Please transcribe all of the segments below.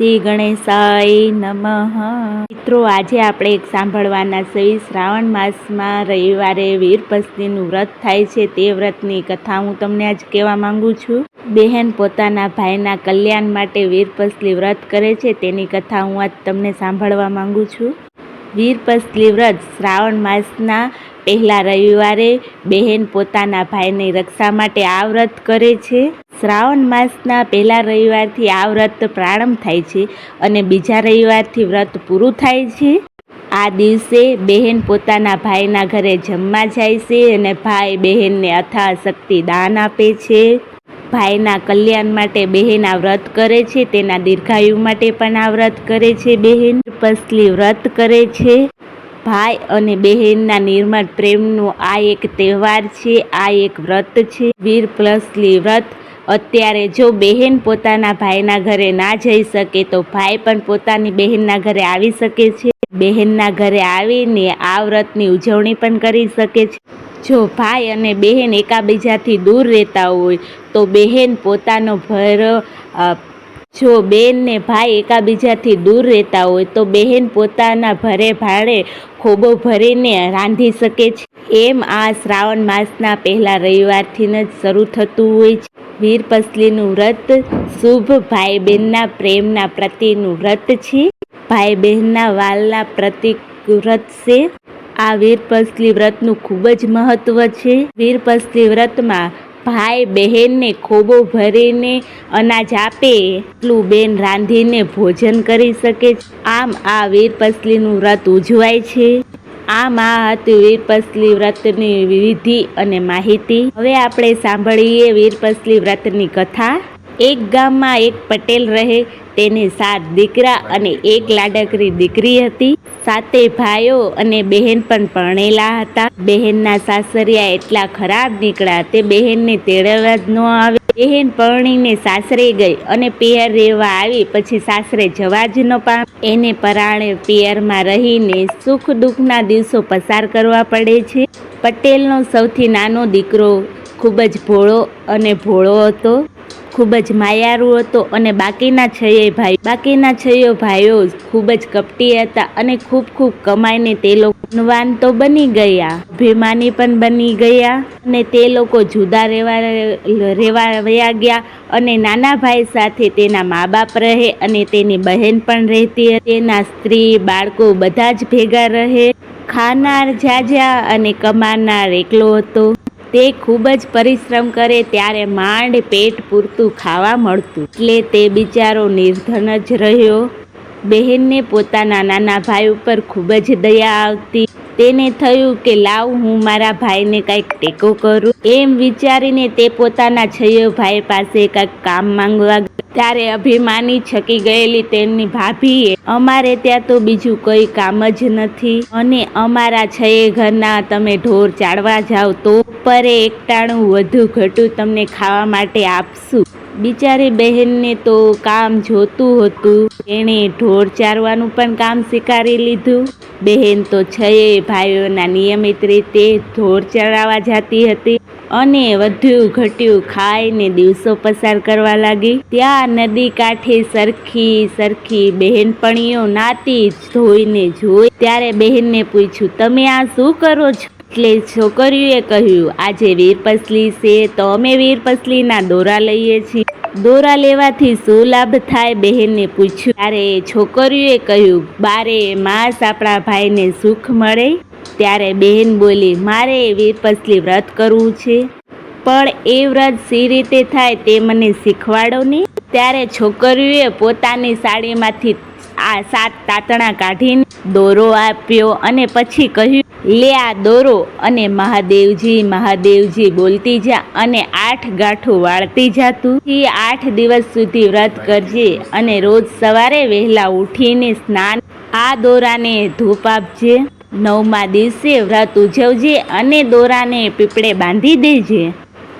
શ્રી ગણેશાય નમઃ. મિત્રો, આજે આપણે એક સાંભળવાના છે. શ્રાવણ માસમાં રવિવારે વીરપસ્તીનું વ્રત થાય છે. તે વ્રતની કથા હું તમને આજ કહેવા માંગુ છું. બહેન પોતાના ભાઈના કલ્યાણ માટે વીરપસલી વ્રત કરે છે. તેની કથા હું આજ તમને સાંભળવા માંગુ છું. વીરપસલી વ્રત શ્રાવણ માસના પહેલા રવિવારે બહેન પોતાના ભાઈની રક્ષા માટે આ વ્રત કરે છે. શ્રાવણ માસના પહેલા રવિવારથી આ વ્રત પ્રારંભ થાય છે અને બીજા રવિવારથી વ્રત પૂરું થાય છે. આ દિવસે બહેન પોતાના ભાઈના ઘરે જમવા જાય છે અને ભાઈ બહેનને અથા શક્તિ દાન આપે છે. ભાઈના કલ્યાણ માટે બહેન આ વ્રત કરે છે, તેના દીર્ઘાયુ માટે પણ આ વ્રત કરે છે. બહેન પસલી વ્રત કરે છે. ભાઈ અને બહેનના નિર્મળ પ્રેમનો આ એક તહેવાર છે, આ એક વ્રત છે, વીર પ્લસલી વ્રત. અત્યારે જો બહેન પોતાના ભાઈના ઘરે ના જઈ શકે તો ભાઈ પણ પોતાની બહેનના ઘરે આવી શકે છે. બહેનના ઘરે આવીને આ વ્રતની ઉજવણી પણ કરી શકે છે. જો ભાઈ અને બહેન એકાબીજાથી દૂર રહેતા હોય તો બહેન પોતાનો ભર જો બેન ને ભાઈ એકાબીજાથી દૂર રહેતા હોય તો બહેન પોતાના ભરે ભાડે ખોબો ભરીને રાંધી શકે છે. એમ આ શ્રાવણ માસના પહેલા રવિવારથી જ શરૂ થતું હોય છે. વીરપસલીનું વ્રત શુભ ભાઈ બહેનના પ્રેમના પ્રતિનું વ્રત છે. ભાઈ બહેનના વાલના પ્રતિક વ્રત છે. આ વીરપસલી વ્રતનું ખૂબ જ મહત્વ છે. વીરપસલી વ્રતમાં ભાઈ બહેનને ખોબો ભરીને અનાજ આપે, એટલું બેન રાંધીને ભોજન કરી શકે આમ આ વીરપસલીનું વ્રત ઉજવાય છે. આમ આ હતી વીરપસલી વ્રતની વિધિ અને માહિતી. હવે આપણે સાંભળીએ વીરપસલી વ્રતની કથા. એક ગામમાં એક પટેલ રહે, તેને સાત દીકરા અને એક લાડકરી દીકરી હતી. સાતે ભાઈઓ અને બહેન પણ પરણેલા હતા. બહેનના સાસરિયા એટલા ખરાબ નીકળ્યા તે બહેનને તેડવા જ ન આવે. બહેન પરણીને સાસરે ગઈ અને પિયર રહેવા આવી, પછી સાસરે જવા જ ન પામ. એને પરાણે પિયરમાં રહીને સુખ દુઃખના દિવસો પસાર કરવા પડે છે. પટેલનો સૌથી નાનો દીકરો ખૂબ જ ભોળો અને ભોળો હતો. ખૂબ જ માયારું હતો અને બાકીના છયે ભાઈ, બાકીના છયો ભાઈઓ ખૂબ જ કપટી હતા અને ખૂબ ખૂબ કમાઈને તે લોકો ધનવાન તો બની ગયા. અભિમાની પણ બની ગયા અને તે લોકો જુદા રહેવા રહેવા વયા ગયા અને નાના ભાઈ સાથે તેના મા બાપ રહે અને તેની બહેન પણ રહેતી હતી. તેના સ્ત્રી, બાળકો બધા જ ભેગા રહે. ખાનાર જાજા અને કમાનાર એકલો હતો. તે ખૂબ જ પરિશ્રમ કરે ત્યારે માંડ પેટ પૂરતું ખાવા મળતું. એટલે તે બિચારો નિર્ધન જ રહ્યો. બહેનને પોતાના નાના ભાઈ ઉપર ખૂબ જ દયા આવતી. તેને થયું કે લાવ હું મારા ભાઈને કંઈક ટેકો કરું. એમ વિચારીને તે પોતાના છયો ભાઈ પાસે કંઈક કામ માંગવા ત્યારે અભિમાની છકી ગયેલી તેમની ભાભીએ, અમારે ત્યાં તો બીજું કોઈ કામ જ નથી. અને અમારા છયે ઘરના તમે ઢોર ચાળવા જાઓ તો પરે એકટાણું વધુ ઘટું તમને ખાવા માટે આપશું. બિચારી બહેનને તો કામ જોતું હતું. એણે ઢોર ચારવાનું પણ કામ સ્વીકારી લીધું. બહેન તો છે ભાઈઓના નિયમિત રીતે ઢોર ચરાવવા જતી હતી અને વધુ ઘટ્યું ખાઈને દિવસો પસાર કરવા લાગી. ત્યાં નદી કાંઠે સરખી સરખી બહેનપણીઓ નાતી ધોઈને જોઈ. ત્યારે બહેનને પૂછ્યું, તમે આ શું કરો છો? એટલે છોકરીઓએ કહ્યું, આજે વીરપસલી છે, તો અમે વીરપસલીના દોરા લઈએ છીએ. દોરા લેવાથી શું લાભ થાય? બહેનને પૂછ્યું. ત્યારે છોકરીઓએ કહ્યું, બારે માસ આપણા ભાઈને સુખ મળે? ત્યારે બહેન બોલી, મારે વીરપસલી વ્રત કરવું છે. પણ એ વ્રત સી રીતે થાય તે મને શીખવાડો ને? ત્યારે છોકરીઓએ પોતાની સાડીમાંથી આ સાત તાતણા કાઢીને દોરો આપ્યો અને પછી કહ્યું, લે આ દોરો. અને મહાદેવજી મહાદેવજી બોલતી જા અને આઠ ગાંઠો વાળતી જા તું. આઠ દિવસ સુધી વ્રત કરજે અને રોજ સવારે વહેલા ઉઠીને સ્નાન આ દોરાને ધૂપ આપજે. નવમા દિવસે વ્રત ઉજવજે અને દોરાને પીપળે બાંધી દેજે.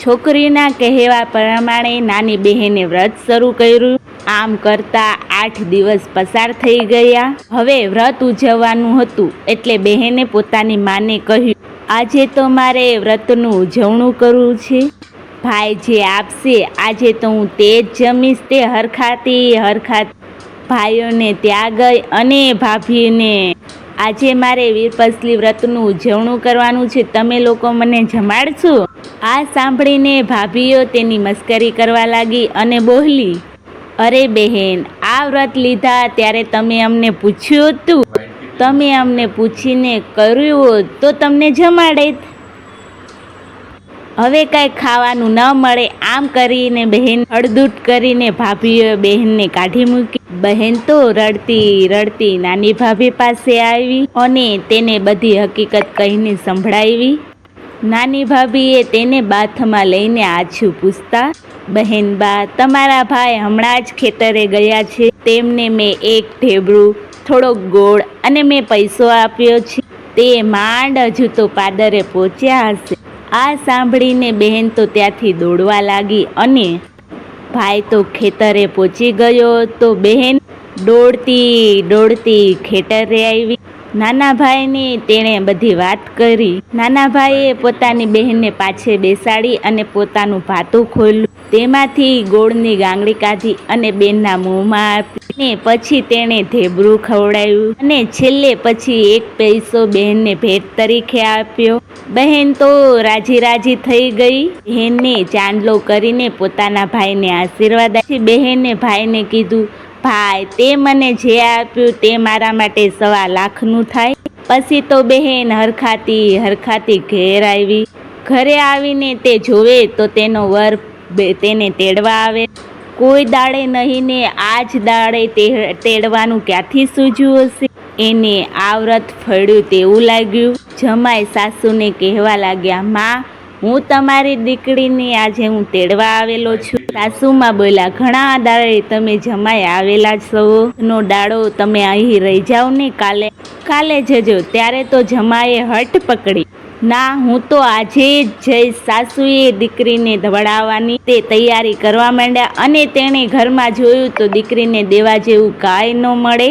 છોકરીના કહેવા પ્રમાણે નાની બહેને વ્રત શરૂ કર્યું. આમ કરતા આઠ દિવસ પસાર થઈ ગયા. હવે વ્રત ઉજવવાનું હતું એટલે બહેને પોતાની માને કહ્યું, આજે તો મારે વ્રતનું ઉજવણું કરવું છે. ભાઈ જે આપશે, આજે તો હું તે જ જમીશ, તે હરખાતી હરખાતી. ભાઈઓને ત્યાં ગઈ અને ભાભીને, આજે મારે વીરપસલી વ્રતનું ઉજવણું કરવાનું છે. તમે લોકો મને જમાડશો? આ સાંભળીને ભાભીઓ તેની મસ્કરી કરવા લાગી અને બોલી અરે બહેન, આ વ્રત લીધા ત્યારે તમે અમને પૂછ્યું હતું. તમે અમને પૂછીને કર્યું તો તમને જમાડે. હવે કાંઈ ખાવાનું ન મળે, આમ કરીને બહેન અડદૂટ કરીને ભાભીએ બહેનને કાઢી મૂકી. બહેન તો રડતી રડતી નાની ભાભી પાસે આવી અને તેને બધી હકીકત કહીને સંભળાવી. નાની ભાભીએ તેને બાથમાં લઈને આછું પૂછતા, બહેન બા, તમારા ભાઈ હમણાં જ ખેતરે ગયા છે. તેમને મેં એક ઢેબરું થોડોક ગોળ અને મેં પૈસો આપ્યો છે. તે માંડ હજુ તો પાદરે પહોંચ્યા હશે. આ સાંભળીને બહેન તો ત્યાંથી દોડવા લાગી અને, ભાઈ તો ખેતરે પહોંચી ગયો. તો બહેન દોડતી દોડતી ખેતરે આવી. નાના ભાઈની તેણે બધી વાત કરી. નાના ભાઈએ પોતાની બહેનને પાછે બેસાડી અને પોતાનું ભાતું ખોલ્યું. તેમાંથી ગોળની ગાંગડી કાઢી અને બેનના મોંમાં આપી ને પછી તેણે ધેબરું ખવડાવ્યું અને છેલ્લે પછી એક પૈસો બહેનને ભેટ તરીકે આપ્યો. બહેન તો રાજી રાજી થઈ ગઈ. બહેનને ચાંદલો કરીને પોતાના ભાઈને આશીર્વાદ આપી બહેને ભાઈને કીધું ભાઈ, તે મને જે આપ્યું તે મારા માટે સવા લાખનું થાય. પછી તો બહેન હરખાતી હરખાતી ઘેર આવી. ઘરે આવીને તે જોવે તો તેનો વર તેને તેડવા આવે. કોઈ દાડે નહીં ને આ જ દાડે તેડવાનું ક્યાંથી સૂજ્યું હશે? એને આ વ્રત ફળ્યું તેવું લાગ્યું. જમાય સાસુને કહેવા લાગ્યા, માં હું તમારી દીકરીની આજે હું તેડવા આવેલો છું. સાસુમાં બોલ્યા, ઘણા દાડે તમે જમાઈ આવેલા છો. નો દાડો તમે અહીં રહી જાઓ ને કાલે. કાલે જજો, ત્યારે તો જમાએ હટ પકડી. ના, હું તો આજે જ જઈશ સાસુએ દીકરીને ધવડાવવાની. તે તૈયારી કરવા માંડ્યા અને તેણે ઘરમાં જોયું તો દીકરીને દેવા જેવું કાંઈ ન મળે.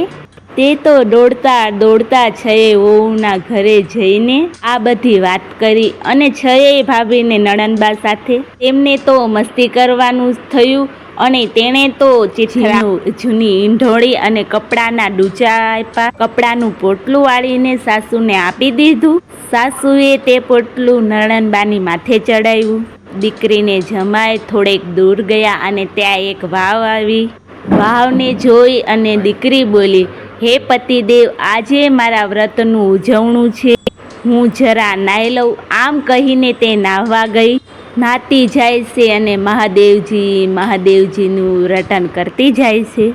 તે તો દોડતા દોડતા છયે વહુના ઘરે જઈને આ બધી વાત કરી અને છયે ભાભીને નણંદબા સાથે તેમને તો મસ્તી કરવાનું થયું અને તેણે તો જૂની ઈંઢોળી અને કપડાના ડૂચા આપ્યા. કપડાનું પોટલું વાળીને સાસુને આપી દીધું. સાસુએ તે પોટલું નણંદબાની માથે ચડાવ્યું. દીકરીને જમાય થોડેક દૂર ગયા અને ત્યાં એક વાવ આવી. વાવને જોઈ અને દીકરી બોલી હે પતિદેવ, આજે મારા વ્રતનું ઉજવણું છે. હું જરા નાહી લઉં, આમ કહીને તે નાહવા ગઈ. નાતી જાય છે અને મહાદેવજી, મહાદેવજીનું રટન કરતી જાય છે.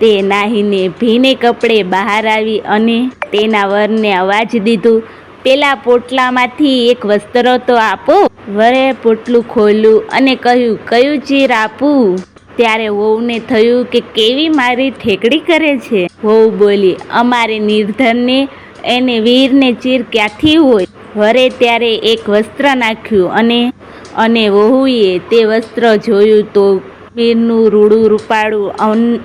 તે નાહીને ભીને કપડે બહાર આવી અને તેના વરને અવાજ દીધું, પેલા પોટલામાંથી એક વસ્ત્ર તો આપો. વરે પોટલું ખોલ્યું અને કહ્યું, કયું ચીર આપું? ત્યારે વહુને થયું કે કેવી મારી ઠેકડી કરે છે? વહુ બોલી, અમારે નિર્ધનને એને વીરને ચીર ક્યાંથી હોય? વરે ત્યારે એક વસ્ત્ર નાખ્યું અને અને વહુએ તે વસ્ત્ર જોયું તો વીરનું રૂડું રૂપાળું અન-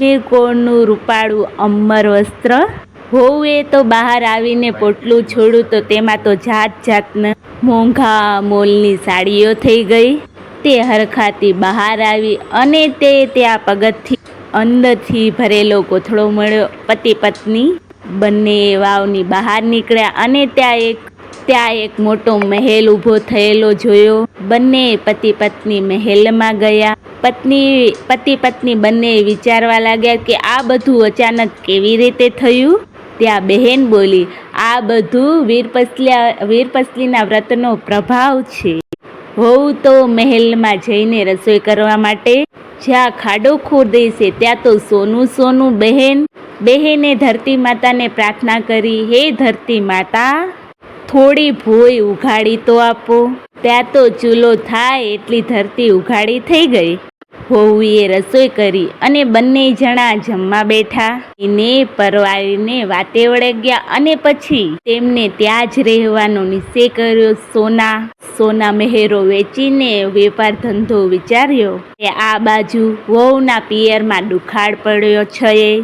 વીરકોળનું રૂપાળું અમર વસ્ત્ર? વહુએ તો બહાર આવીને પોટલું છોડ્યું તો તેમાં તો જાત જાતના મોંઘા મોલની સાડીઓ થઈ ગઈ. તે હરખાતી બહાર આવી અને તે ત્યાં પગથી, અંદરથી ભરેલો કોથળો મળ્યો. પતિ પત્ની બંને વાવની બહાર નીકળ્યા અને ત્યાં એક ત્યાં એક મોટો મહેલ ઊભો થયેલો જોયો. બંને પતિ પત્ની મહેલમાં ગયા. પત્ની પતિ પત્ની બંને વિચારવા લાગ્યા કે આ બધું અચાનક કેવી રીતે થયું? ત્યાં બહેન બોલી, આ બધું વીરપસલિયા, વીરપસલીના વ્રતનો પ્રભાવ છે. વહુ તો મહેલમાં જઈને રસોઈ કરવા માટે. જ્યાં ખાડો ખોદે છે, ત્યાં તો સોનું સોનું બહેન. બહેને ધરતી માતાને પ્રાર્થના કરી, હે ધરતી માતા, થોડી ભોય ઉઘાડી તો આપો. ત્યાં તો ચૂલો થાય, એટલી ધરતી ઉઘાડી થઈ ગઈ. વહુએ રસોઈ કરી અને બંને જણા જમવા બેઠા. એને પરવારીને વાતે વળગ્યા અને પછી તેમને ત્યાં જ રહેવાનો નિશ્ચય કર્યો. સોના સોના મહેરો વેચીને વેપાર ધંધો વિચાર્યો કે આ બાજુ વહુના પિયરમાં દુખાડ પડ્યો છયે.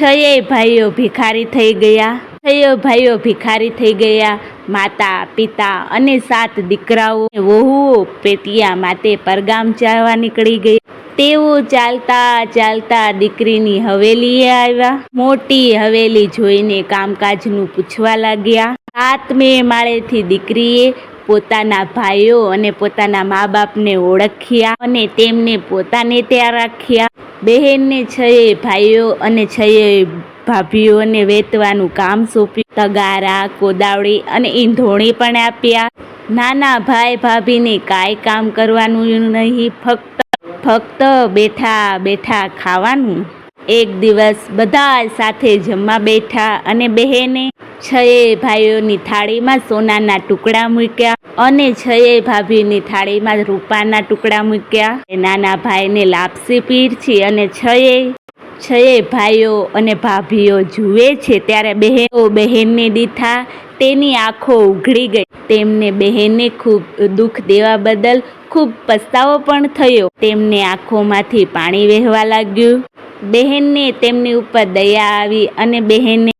છયે ભાઈઓ ભિખારી થઈ ગયા. છયો ભાઈઓ ભિખારી થઈ ગયા. માતા, પિતા અને સાત દીકરાઓ. વહુઓ પેટિયા માટે પરગામ જવા નીકળી ગઈ. તેઓ ચાલતા ચાલતા દીકરીની હવેલીએ આવ્યા. મોટી હવેલી જોઈને કામકાજનું પૂછવા લાગ્યા. સાતમે માળેથી દીકરીએ પોતાના ભાઈઓ અને પોતાના મા બાપને ઓળખ્યા અને તેમને પોતાને ત્યાં રાખ્યા. બહેનને છએ ભાઈઓ અને છએ ભાભીઓને વેતવાનું કામ સોંપ્યું. તગારા કોદાવડી અને ઈંધોણી પણ આપ્યા. નાના ભાઈ ભાભીને કાંઈ કામ કરવાનું નહીં, ફક્ત ફક્ત બેઠા બેઠા ખાવાનું. એક દિવસ બધા સાથે જમવા બેઠા અને બહેને છએ ભાઈઓની થાળીમાં સોનાના ટુકડા મૂક્યા અને છએ ભાભીની થાળીમાં રૂપાના ટુકડા મૂક્યા. નાના ભાઈને લાપસી પીરછી અને છએ છએ ભાઈઓ અને ભાભીઓ જુએ છે ત્યારે બહેનો બહેનને દીઠા તેની આંખો ઉઘડી ગઈ. તેમને બહેનને ખૂબ દુઃખ દેવા બદલ ખૂબ પસ્તાવો પણ થયો. તેમને આંખોમાંથી પાણી વહેવા લાગ્યું. બહેનને તેમની ઉપર દયા આવી અને બહેને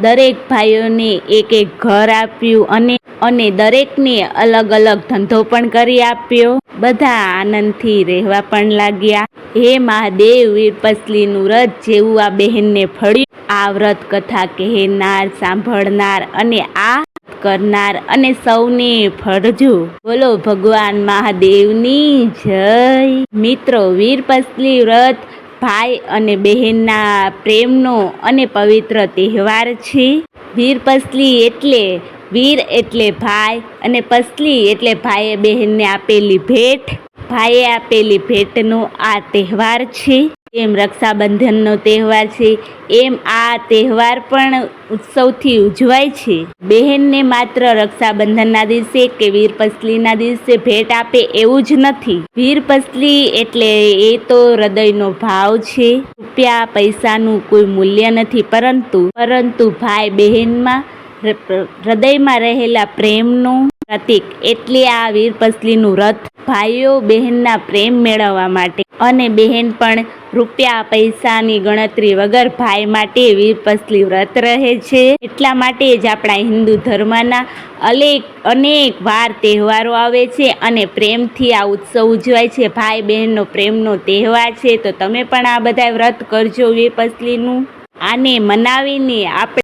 દરેક ભાઈઓને એક એક ઘર આપ્યું અને અને દરેકને અલગ અલગ ધંધો પણ કરી આપ્યો. બધા આનંદથી રહેવા પણ લાગ્યા. હે મહાદેવ, વીરપસલીનું વ્રત જેવું આ બહેનને ફળ્યું. આ વ્રત કથા કહેનાર, સાંભળનાર અને આ કરનાર અને સૌને ફળજો. બોલો ભગવાન મહાદેવની જય. મિત્રો, વીરપસલી વ્રત ભાઈ અને બહેનના પ્રેમનો અને પવિત્ર તહેવાર છે. વીર પસલી એટલે વીર એટલે ભાઈ અને પસલી એટલે ભાઈએ બહેનને આપેલી ભેટ. ભાઈએ આપેલી ભેટનો આ તહેવાર છે. એમ રક્ષાબંધનનો તહેવાર છે. એમ આ તહેવાર પણ ઉત્સવથી ઉજવાય છે. બહેનને માત્ર રક્ષાબંધનના દિવસે કે વીરપસલીના દિવસે ભેટ આપે એવું જ નથી. વીરપસલી એટલે એ તો હૃદયનો ભાવ છે. રૂપિયા પૈસાનું કોઈ મૂલ્ય નથી પરંતુ પરંતુ ભાઈ બહેનમાં હૃદયમાં રહેલા પ્રેમનું પ્રતીક એટલે આ વીરપસલીનું રથ ભાઈઓ બહેનના પ્રેમ મેળવવા માટે. અને બહેન પણ રૂપિયા પૈસાની ગણતરી વગર ભાઈ માટે વિપસલી વ્રત રહે છે. એટલા માટે જ આપણા હિન્દુ ધર્મના અનેક અનેક વાર તહેવારો આવે છે અને પ્રેમથી આ ઉત્સવ ઉજવાય છે. ભાઈ બહેનનો પ્રેમનો તહેવાર છે. તો તમે પણ આ બધા વ્રત કરજો વિપસલીનું. આને મનાવીને આપણે